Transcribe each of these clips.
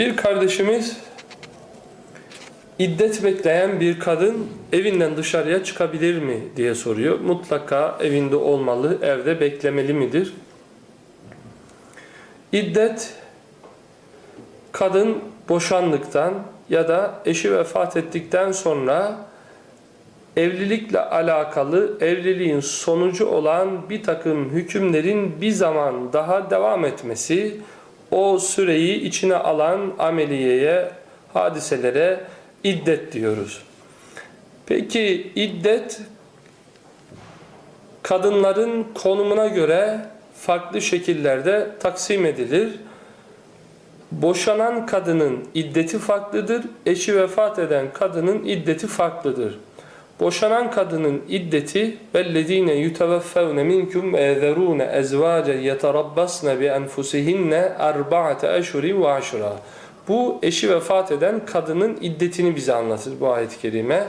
Bir kardeşimiz iddet bekleyen bir kadın evinden dışarıya çıkabilir mi diye soruyor. Mutlaka evinde olmalı, evde beklemeli midir? İddet kadın boşandıktan ya da eşi vefat ettikten sonra evlilikle alakalı evliliğin sonucu olan bir takım hükümlerin bir zaman daha devam etmesi o süreyi içine alan ameliyeye, hadiselere iddet diyoruz. Peki iddet kadınların konumuna göre farklı şekillerde taksim edilir. Boşanan kadının iddeti farklıdır, eşi vefat eden kadının iddeti farklıdır. Boşanan kadının iddeti vellezine yuteveffevne minkum ezerune ezvace yeterabbasne bi enfusihinne arba'ate eşhurin ve aşura. Bu eşi vefat eden kadının iddetini bize anlatır bu ayet-i kerime.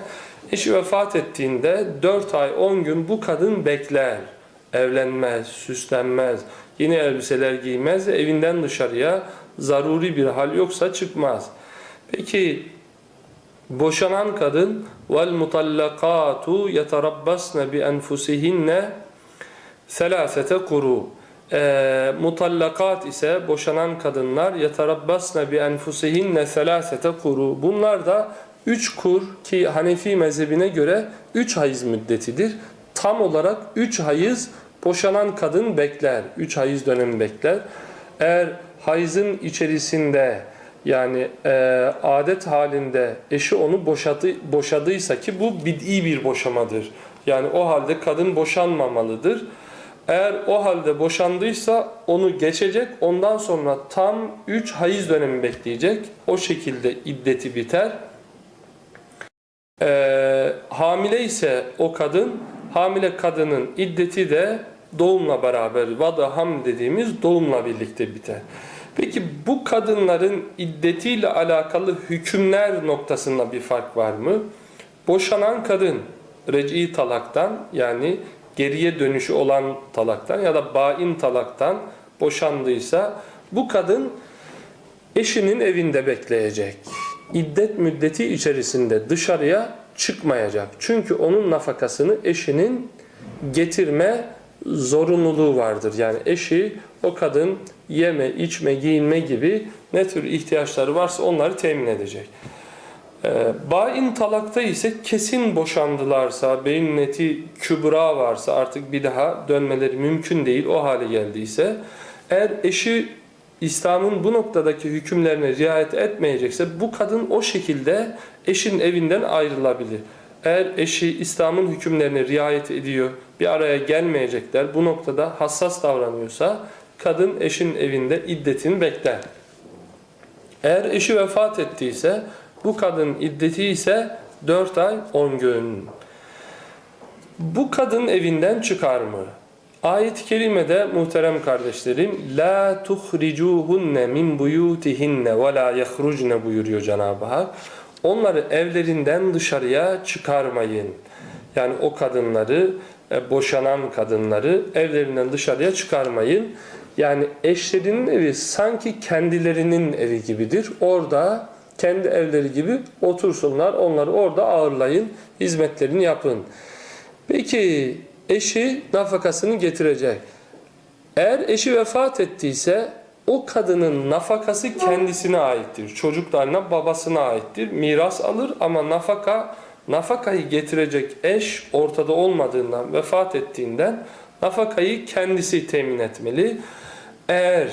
Eşi vefat ettiğinde 4 ay 10 gün bu kadın bekler. Evlenmez, süslenmez, yeni elbiseler giymez, evinden dışarıya zaruri bir hal yoksa çıkmaz. Peki boşanan kadın vel mutallakatu yeterabbasne bi enfusihinne selasete kuru. E, mutallakat ise boşanan kadınlar yeterabbasne bi enfusihinne selasete kuru. Bunlar da üç kur ki Hanefi mezhebine göre üç hayız müddetidir. Tam olarak üç hayız boşanan kadın bekler. Üç hayız dönemi bekler. Eğer hayızın içerisinde yani e, adet halinde eşi onu boşadı, boşadıysa ki bu bid'i bir boşamadır. Yani o halde kadın boşanmamalıdır. Eğer o halde boşandıysa onu geçecek. Ondan sonra tam 3 hayız dönemi bekleyecek. O şekilde iddeti biter. Ee, hamile ise o kadın, hamile kadının iddeti de doğumla beraber, vada ham dediğimiz doğumla birlikte biter. Peki bu kadınların iddetiyle alakalı hükümler noktasında bir fark var mı? Boşanan kadın reci talaktan yani geriye dönüşü olan talaktan ya da bain talaktan boşandıysa bu kadın eşinin evinde bekleyecek. İddet müddeti içerisinde dışarıya çıkmayacak. Çünkü onun nafakasını eşinin getirme zorunluluğu vardır. Yani eşi o kadın yeme, içme, giyinme gibi ne tür ihtiyaçları varsa onları temin edecek. Ee, bain talakta ise kesin boşandılarsa, beyin neti kübra varsa artık bir daha dönmeleri mümkün değil o hale geldiyse eğer eşi İslam'ın bu noktadaki hükümlerine riayet etmeyecekse bu kadın o şekilde eşin evinden ayrılabilir. Eğer eşi İslam'ın hükümlerine riayet ediyor, bir araya gelmeyecekler, bu noktada hassas davranıyorsa kadın eşin evinde iddetini bekler. Eğer eşi vefat ettiyse bu kadın iddeti ise 4 ay 10 gün. Bu kadın evinden çıkar mı? Ayet-i kerimede muhterem kardeşlerim la tuhricuhunne min buyutihinne ve la yahrucne buyuruyor Cenab-ı Hak. Onları evlerinden dışarıya çıkarmayın. Yani o kadınları, boşanan kadınları evlerinden dışarıya çıkarmayın. Yani eşlerinin evi sanki kendilerinin evi gibidir. Orada kendi evleri gibi otursunlar. Onları orada ağırlayın. Hizmetlerini yapın. Peki eşi nafakasını getirecek. Eğer eşi vefat ettiyse o kadının nafakası kendisine aittir. Çocuklarına babasına aittir. Miras alır ama nafaka nafakayı getirecek eş ortada olmadığından vefat ettiğinden nafakayı kendisi temin etmeli. Eğer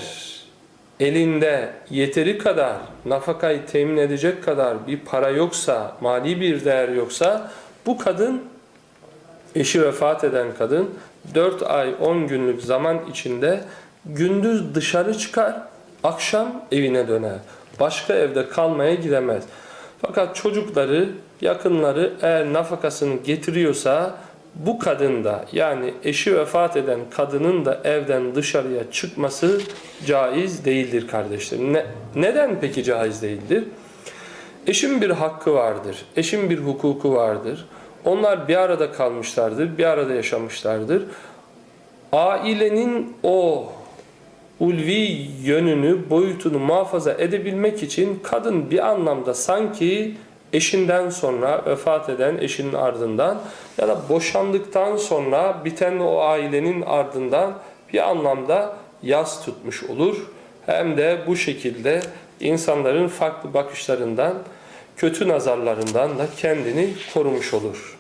elinde yeteri kadar nafakayı temin edecek kadar bir para yoksa, mali bir değer yoksa bu kadın eşi vefat eden kadın 4 ay 10 günlük zaman içinde gündüz dışarı çıkar, akşam evine döner. Başka evde kalmaya gidemez. Fakat çocukları, yakınları eğer nafakasını getiriyorsa bu kadın da yani eşi vefat eden kadının da evden dışarıya çıkması caiz değildir kardeşlerim. Ne, neden peki caiz değildir? Eşin bir hakkı vardır, eşin bir hukuku vardır. Onlar bir arada kalmışlardır, bir arada yaşamışlardır. Ailenin o ulvi yönünü, boyutunu muhafaza edebilmek için kadın bir anlamda sanki eşinden sonra vefat eden eşinin ardından ya da boşandıktan sonra biten o ailenin ardından bir anlamda yas tutmuş olur. Hem de bu şekilde insanların farklı bakışlarından, kötü nazarlarından da kendini korumuş olur.